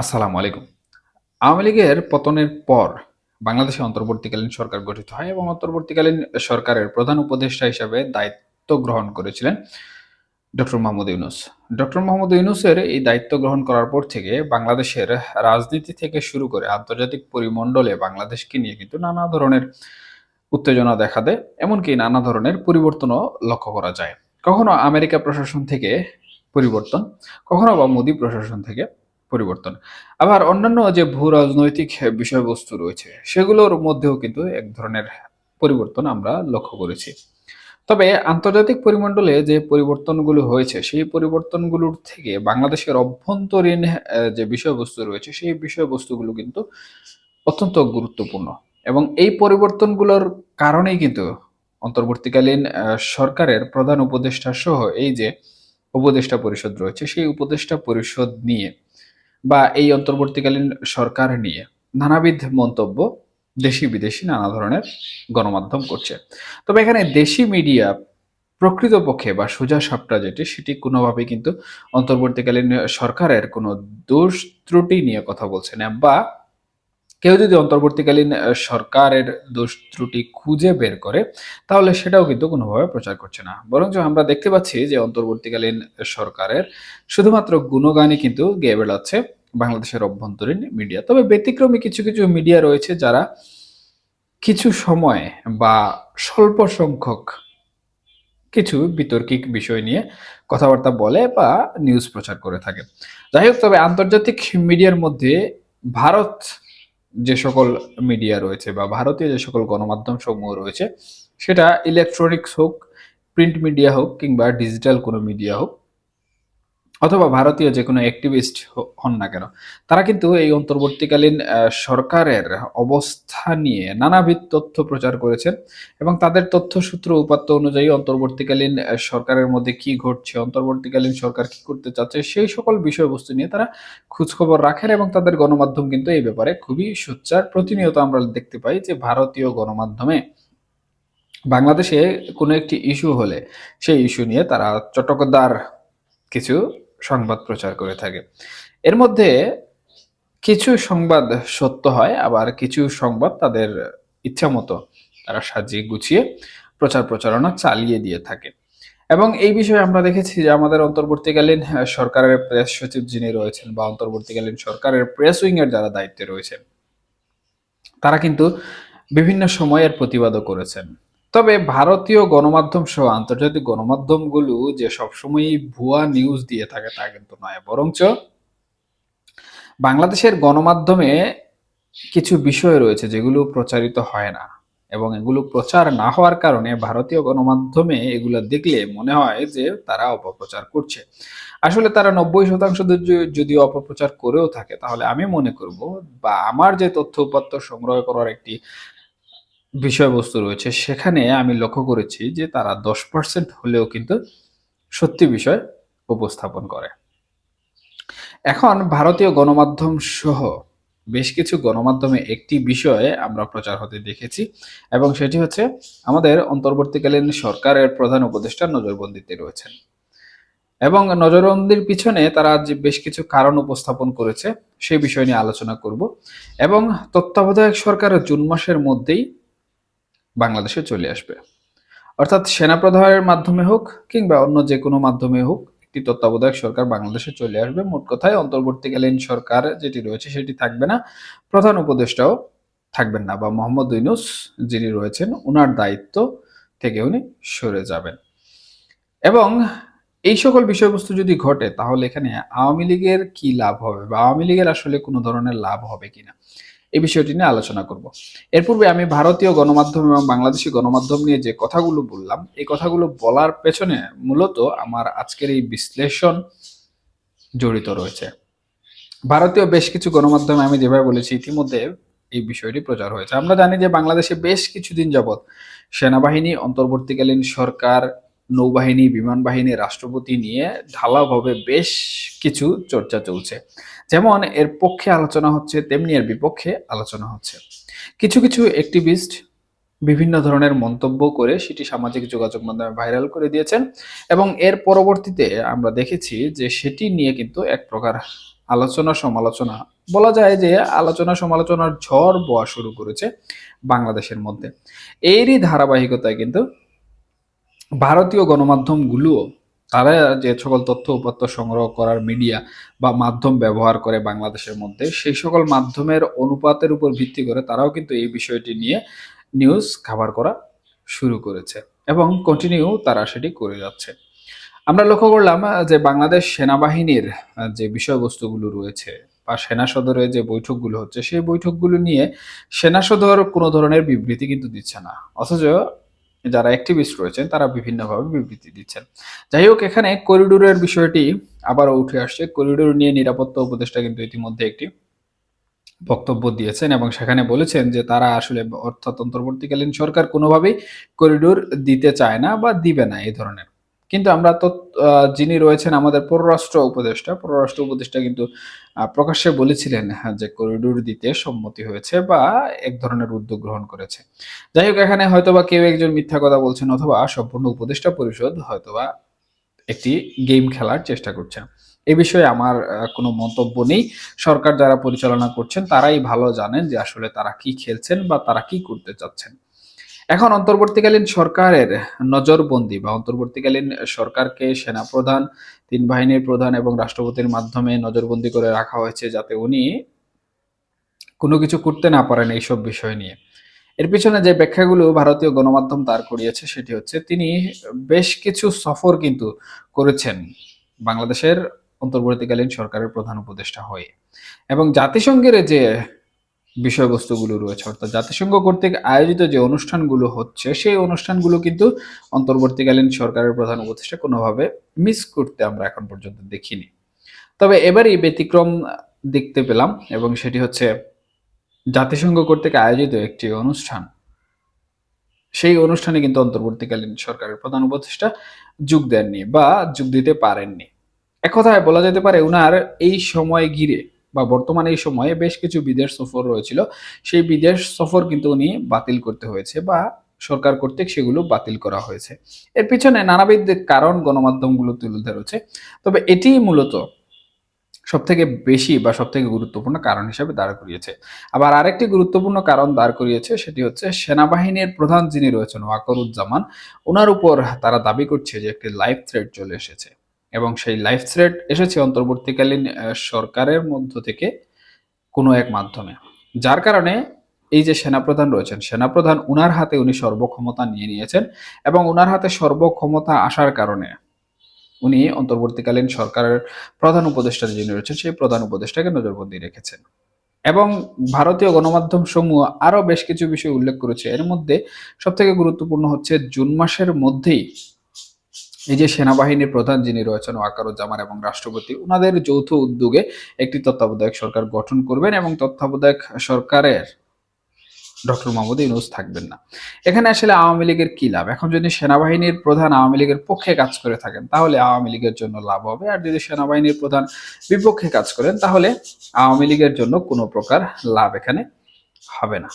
আসসালামু আলাইকুম। আওয়ামী লীগের পতনের পর বাংলাদেশে অন্তর্বর্তীকালীন সরকার গঠিত হয় এবং অন্তর্বর্তীকালীন সরকারের প্রধান উপদেষ্টা হিসাবে দায়িত্ব গ্রহণ করেছিলেন ডক্টর মোহাম্মদ ইউনুস। ডক্টর মোহাম্মদ ইউনুসের এই দায়িত্ব গ্রহণ করার পর থেকে বাংলাদেশের রাজনীতি থেকে শুরু করে আন্তর্জাতিক পরিমণ্ডলে বাংলাদেশকে নিয়ে কিন্তু নানা ধরনের উত্তেজনা দেখা দেয়, এমনকি নানা ধরনের পরিবর্তনও লক্ষ্য করা যায়। কখনো আমেরিকা প্রশাসন থেকে পরিবর্তন, কখনো বা মোদী প্রশাসন থেকে পরিবর্তন। আবার অন্যান্য যে ভূ রাজনৈতিক বিষয়বস্তু রয়েছে, সেগুলোর মধ্যেও কিন্তু এক ধরনের পরিবর্তন আমরা লক্ষ্য করেছি। তবে আন্তর্জাতিক পরিমণ্ডলে যে পরিবর্তনগুলো হয়েছে, সেই পরিবর্তনগুলোর থেকে বাংলাদেশের অভ্যন্তরীণ যে বিষয়বস্তু রয়েছে, সেই বিষয়বস্তুগুলো কিন্তু অত্যন্ত গুরুত্বপূর্ণ। এবং এই পরিবর্তনগুলোর কারণেই কিন্তু অন্তর্বর্তীকালীন সরকারের প্রধান উপদেষ্টা সহ এই যে উপদেষ্টা পরিষদ রয়েছে, সেই উপদেষ্টা পরিষদ নিয়ে বা এই অন্তর্বর্তীকালীন সরকার নিয়ে নানাবিধ মন্তব্য দেশি বিদেশি নানা ধরনের গণমাধ্যম করছে। তবে এখানে দেশি মিডিয়া প্রকৃতপক্ষে বা সোজা সাপটা যেটি, সেটি কোনোভাবেই কিন্তু অন্তর্বর্তীকালীন সরকারের কোনো দোষ ত্রুটি নিয়ে কথা বলছে না বা কেউ যদি অন্তর্বর্তীকালীন সরকারের দোষ ত্রুটি খুঁজে বের করে, তাহলে সেটাও কিন্তু কোনোভাবে প্রচার করছে না। বরঞ্চ আমরা দেখতে পাচ্ছি যে অন্তর্বর্তীকালীন সরকারের শুধুমাত্র গুণগানই কিন্তু গেয়ে বেড়াচ্ছে বাংলাদেশের অভ্যন্তরীণ মিডিয়া। তবে ব্যতিক্রমী কিছু কিছু মিডিয়া রয়েছে যারা কিছু সময় বা স্বল্প সংখ্যক কিছু বিতর্কিক বিষয় নিয়ে কথাবার্তা বলে বা নিউজ প্রচার করে থাকে। যাই হোক, তবে আন্তর্জাতিক মিডিয়ার মধ্যে ভারত যে সকল মিডিয়া রয়েছে বা ভারতীয় যে সকল গণমাধ্যম সমূহ রয়েছে, সেটা ইলেকট্রনিক্স হোক প্রিন্ট মিডিয়া হোক কিংবা ডিজিটাল কোনো মিডিয়া হোক অথবা ভারতীয় যে কোনো অ্যাক্টিভিস্ট হন না কেন, তারা কিন্তু এই অন্তর্বর্তীকালীন সরকারের অবস্থা নিয়ে নানাবিধ তথ্য প্রচার করেছেন এবং তাদের তথ্যসূত্র উপাত্ত অনুযায়ী অন্তর্বর্তীকালীন সরকারের মধ্যে কি ঘটছে, অন্তর্বর্তীকালীন সরকার কি করতে চাচ্ছে, সেই সকল বিষয়বস্তু নিয়ে তারা খোঁজখবর রাখেন এবং তাদের গণমাধ্যম কিন্তু এই ব্যাপারে খুবই সোচ্চার। প্রতিনিয়ত আমরা দেখতে পাই যে ভারতীয় গণমাধ্যমে বাংলাদেশে কোনো একটি ইস্যু হলে সেই ইস্যু নিয়ে তারা চটকদার কিছু সংবাদ প্রচার করে থাকে। এর মধ্যে কিছু সংবাদ সত্য হয়, আবার কিছু সংবাদ তাদের ইচ্ছা মতো তারা সাজিয়ে গুছিয়ে প্রচার প্রচারণা চালিয়ে দিয়ে থাকে। এবং এই বিষয়ে আমরা দেখেছি যে আমাদের অন্তর্বর্তীকালীন সরকারের প্রেস সচিব যিনি রয়েছেন বা অন্তর্বর্তীকালীন সরকারের প্রেস উইং এর যারা দায়িত্বে রয়েছেন, তারা কিন্তু বিভিন্ন সময়ের প্রতিবাদও করেছেন। তবে ভারতীয় গণমাধ্যম সহ আন্তর্জাতিক গণমাধ্যমগুলো যে সবসময়ই ভুয়া নিউজ দিয়ে থাকে তা কিন্তু নয়, বরঞ্চ বাংলাদেশের গণমাধ্যমে কিছু বিষয় রয়েছে যেগুলো প্রচারিত হয় না এবং এগুলো প্রচার না হওয়ার কারণে ভারতীয় গণমাধ্যমে এগুলো দেখলে মনে হয় যে তারা অপপ্রচার করছে। আসলে তারা নব্বই শতাংশ যদি অপপ্রচার করেও থাকে, তাহলে আমি মনে করব বা আমার যে তথ্য উপাত্ত সংগ্রহ করার একটি বিষয়বস্তু রয়েছে। সেখানে আমি লক্ষ্য করেছি যে তারা দশ পার্সেন্ট হলেও কিন্তু সত্যি বিষয় উপস্থাপন করে। এখন ভারতীয় গণমাধ্যম সহ বেশ কিছু গণমাধ্যমে একটি বিষয়ে আমরা প্রচার হতে দেখেছি এবং সেটি হচ্ছে আমাদের অন্তর্বর্তীকালীন সরকারের প্রধান উপদেষ্টা নজরবন্দিতে রয়েছেন। এবং নজরবন্দির পিছনে তারা যে বেশ কিছু কারণ উপস্থাপন করেছে সেই বিষয় নিয়ে আলোচনা করব। এবং তত্ত্বাবধায়ক সরকার জুন মাসের মধ্যেই বাংলাদেশে চলে আসবে। অর্থাৎ সেনাপ্রধানের মাধ্যমে হোক কিংবা অন্য যে কোনো মাধ্যমে হোক, একটি তত্ত্বাবধায়ক সরকার বাংলাদেশে চলে আসবে। মোট কথায় অন্তর্বর্তীকালীন সরকার যেটি রয়েছে সেটি থাকবে না। প্রধান উপদেষ্টাও থাকবেন না বা মোহাম্মদ ইউনুস যিনি রয়েছেন ওনার দায়িত্ব থেকে উনি সরে যাবেন। এবং এই সকল বিষয়বস্তু যদি ঘটে, তাহলে এখানে আওয়ামী লীগের কি লাভ হবে বা আওয়ামী লীগের আসলে কোনো ধরনের লাভ হবে কিনা? এই বিষয়টি নিয়ে আলোচনা করব। এর পূর্বে আমি ভারতীয় গণমাধ্যম এবং বাংলাদেশি গণমাধ্যম নিয়ে যে কথাগুলো বললাম, এই কথাগুলো বলার পেছনে মূলত আমার আজকের এই বিশ্লেষণ জড়িত রয়েছে। ভারতীয় বেশ কিছু গণমাধ্যমে আমি যেভাবে বলেছি, ইতিমধ্যে এই বিষয়টি প্রচার হয়েছে। আমরা জানি যে বাংলাদেশে বেশ কিছুদিন যাবৎ সেনাবাহিনী, অন্তর্বর্তীকালীন সরকার নৌবাহিনী বিমান বাহিনী রাষ্ট্রপতি নিয়ে ঢালাওভাবে বেশ কিছু চর্চা চলছে। যেমন এর পক্ষে আলোচনা হচ্ছে, তেমনি এর বিপক্ষে আলোচনা হচ্ছে। কিছু কিছু অ্যাক্টিভিস্ট বিভিন্ন ধরনের মন্তব্য করে সেটি সামাজিক যোগাযোগ মাধ্যমে ভাইরাল করে দিয়েছেন এবং এর পরবর্তীতে আমরা দেখেছি যে সেটি নিয়ে কিন্তু এক প্রকার আলোচনা সমালোচনা। বলা যায় যে আলোচনা সমালোচনার ঝড় বওয়া শুরু করেছে বাংলাদেশের মধ্যে। এরই ধারাবাহিকতায় কিন্তু ভারতীয় গণমাধ্যমগুলোও তারা যে সকল তথ্য উপাত্ত সংগ্রহ করার মিডিয়া বা মাধ্যম ব্যবহার করে বাংলাদেশের মধ্যে, সেই সকল মাধ্যমের অনুপাতের উপর ভিত্তি করে তারাও কিন্তু এই বিষয়টি নিয়ে নিউজ খাবার করা শুরু করেছে এবং কন্টিনিউ তারা সেটি করে যাচ্ছে। আমরা লক্ষ্য করলাম যে বাংলাদেশ সেনাবাহিনীর যে বিষয়বস্তুগুলো রয়েছে বা সেনা সদরে যে বৈঠকগুলো হচ্ছে, সেই বৈঠকগুলো নিয়ে সেনা সদর কোনো ধরনের বিবৃতি কিন্তু দিচ্ছে না। অথচ যারা অ্যাক্টিভিস্ট রয়েছেন, তারা বিভিন্নভাবে বিবৃতি দিচ্ছেন। যাই হোক, এখানে করিডোরের বিষয়টি আবারও উঠে আসছে। করিডোর নিয়ে নিরাপত্তা উপদেষ্টা কিন্তু ইতিমধ্যে একটি বক্তব্য দিয়েছেন এবং সেখানে বলেছেন যে, তারা আসলে অর্থাৎ অন্তর্বর্তীকালীন সরকার কোনোভাবেই করিডোর দিতে চায় না বা দিবে না এই ধরনের কিন্তু আমরা তো যিনি রয়েছেন আমাদের পররাষ্ট্র উপদেষ্টা পররাষ্ট্র উপদেষ্টা কিন্তু প্রকাশ্যে বলেছিলেন হ্যাঁ, যে করিডোর দিতে সম্মতি হয়েছে বা এক ধরনের উদ্যোগ গ্রহণ করেছে। যাই হোক এখানে হয়তোবা কেউ একজন মিথ্যা কথা বলছেন অথবা সম্পূর্ণ উপদেষ্টা পরিষদ হয়তোবা একটি গেম খেলার চেষ্টা করছেন এ বিষয়ে আমার কোনো মন্তব্য নেই। সরকার যারা পরিচালনা করছেন তারাই ভালো জানেন যে আসলে তারা কি খেলছেন বা তারা কি করতে চাচ্ছেন। এখন অন্তর্বর্তীকালীন সরকারের নজরবন্দি বা অন্তর্বর্তীকালীন সরকারকে সেনাপ্রধান, তিন বাহিনীর প্রধান এবং রাষ্ট্রপতির মাধ্যমে নজরবন্দি করে রাখা হয়েছে যাতে উনি কোনো কিছু করতে না পারেন এইসব বিষয় নিয়ে। এর পিছনে যে ব্যাখ্যাগুলো ভারতীয় গণমাধ্যম তার করিয়েছে সেটি হচ্ছে, তিনি বেশ কিছু সফর কিন্তু করেছেন বাংলাদেশের অন্তর্বর্তীকালীন সরকারের প্রধান উপদেষ্টা হয়ে। এবং জাতিসংঘের যে বিষয়বস্তুগুলো রয়েছে। অর্থাৎ জাতিসংঘ কর্তৃক আয়োজিত যে অনুষ্ঠানগুলো হচ্ছে, সেই অনুষ্ঠানগুলো কিন্তু অন্তর্বর্তীকালীন সরকারের প্রধান উপদেষ্টা কোনোভাবে মিস করতে আমরা এখন পর্যন্ত দেখিনি। তবে এবারই ব্যতিক্রম দেখতে পেলাম এবং সেটি হচ্ছে জাতিসংঘ কর্তৃক আয়োজিত একটি অনুষ্ঠান। সেই অনুষ্ঠানে কিন্তু অন্তর্বর্তীকালীন সরকারের প্রধান উপদেষ্টা যোগ দেননি বা যোগ দিতে পারেননি। এক কথায় বলা যেতে পারে, উনার এই সময় ঘিরে বা বর্তমানে এই সময়ে বেশ কিছু বিদেশ সফর রয়েছিল, সেই বিদেশ সফর কিন্তু উনি বাতিল করতে হয়েছে বা সরকার কর্তৃক সেগুলো বাতিল করা হয়েছে। এর পিছনে নানাবিধ কারণ গণমাধ্যমগুলো তুলে ধরেছে তবে এটি মূলত সব থেকে বেশি বা সব থেকে গুরুত্বপূর্ণ কারণ হিসেবে দাঁড় করিয়েছে। আবার আরেকটি গুরুত্বপূর্ণ কারণ দাঁড় করিয়েছে, সেটি হচ্ছে সেনাবাহিনীর প্রধান যিনি রয়েছেন ওয়াকরুজ্জামান ওনার উপর তারা দাবি করছে যে একটি লাইফ থ্রেট চলে এসেছে। এবং সেই লাইফ থ্রেট এসেছে অন্তর্বর্তীকালীন সরকারের মধ্য থেকে কোনো এক মাধ্যমে। যার কারণে এই যে সেনাপ্রধান রয়েছেন, সেনাপ্রধান উনার হাতে উনি সর্বক্ষমতা নিয়ে নিয়েছেন এবং উনার হাতে সর্বক্ষমতা আসার কারণে উনি অন্তর্বর্তীকালীন সরকারের প্রধান উপদেষ্টা যিনি রয়েছেন, সেই প্রধান উপদেষ্টাকে নজরবন্দি রেখেছেন। এবং ভারতীয় গণমাধ্যম সমূহ আরও বেশ কিছু বিষয় উল্লেখ করেছে। এর মধ্যে সব থেকে গুরুত্বপূর্ণ হচ্ছে জুন মাসের মধ্যেই এই যে সেনাবাহিনীর প্রধান যিনি রয়েছেন ওয়াকারুজ্জামান এবং রাষ্ট্রপতি ওনাদের যৌথ উদ্যোগে একটি তত্ত্বাবধায়ক সরকার গঠন করবেন এবং তত্ত্বাবধায়ক সরকারের ডক্টর মোহাম্মদ ইউনুস থাকবেন না। এখানে আসলে আওয়ামী লীগের কি লাভ? এখন যদি সেনাবাহিনীর প্রধান আওয়ামী লীগের পক্ষে কাজ করে থাকেন, তাহলে আওয়ামী লীগের জন্য লাভ হবে। আর যদি সেনাবাহিনীর প্রধান বিপক্ষে কাজ করেন, তাহলে আওয়ামী লীগের জন্য কোনো প্রকার লাভ এখানে হবে না।